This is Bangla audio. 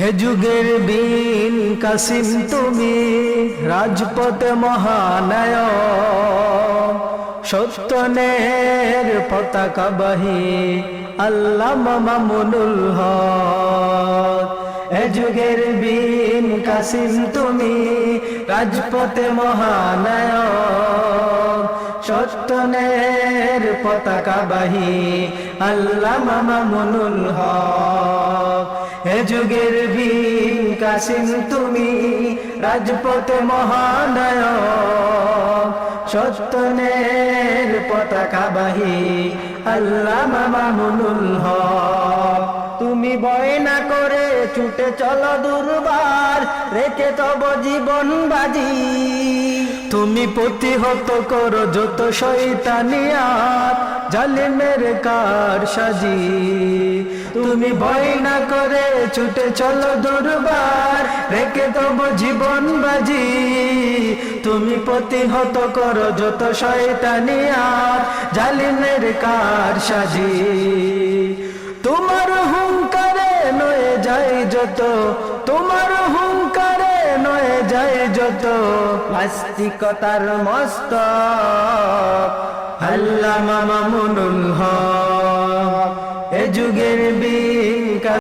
হে যুগের বীন কাসিম, তুমি রাজপথ মহানায় সত্যনের পতাকা বাহি আল্লাহ মামুনুল হক। হে যুগের বীন কাসিম, তুমি রাজপথে মহানায় সত্যনের পতাকা বাহি আল্লাহ মামুনুল হক। যুগের বীর কাসিম তুমি, রাজপথে মহানয় সত্যনের পতাকা বাহি আল্লাহ মামুনুল হক। তুমি বয়না করে ছুটে চলো দুর্বার, রেখে তব জীবন বাজি। তুমি প্রতিহত করো যত শৈতানিয়াত জালিমের কার সাজি। তুমি ভয় না করে ছুটে চলো দুর্বার, রেখে তব জীবন বাজি। তুমি প্রতিহত করো যত শয়তানিয়াত জালিমের কার সাজি। তোমার হুঙ্কারে নয়ে যায় যত, তোমার হুঙ্কারে নয়ে যায় যত। আস্তিকতার মস্ত আল্লাহ মামুনুল হক। এ যুগের বেকার